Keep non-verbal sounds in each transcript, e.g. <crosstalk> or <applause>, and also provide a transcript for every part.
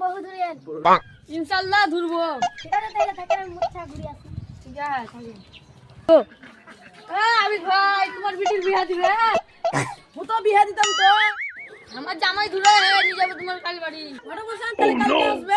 বহু ইনশাল্লাহ ধরবো। আমি ভাই তোমার বিটির বিয়া দিবে ও তো বিয়া দিতাম তো। আমার জামাই ধুলে নিয়ে যাবে তোমার কালী বাড়ি। ঘরে বসে তাহলে কালকে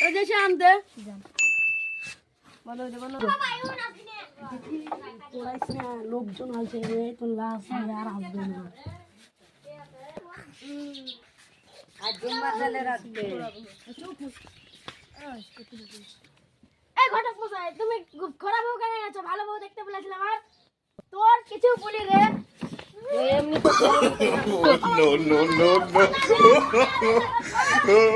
ওই দেশে আনতে বলো বলো লোকজন আছে রে তো লাশ আর আসবে না আজ জুম্মা চলে রাখবে এই ঘটক মশাই তুমি খুব খারাপ বউ কেন গেছো ভালো বউ দেখতে বলেছিলাম আর তোর কিছু বলি রে। <laughs> no, no, no, no. <laughs> <laughs>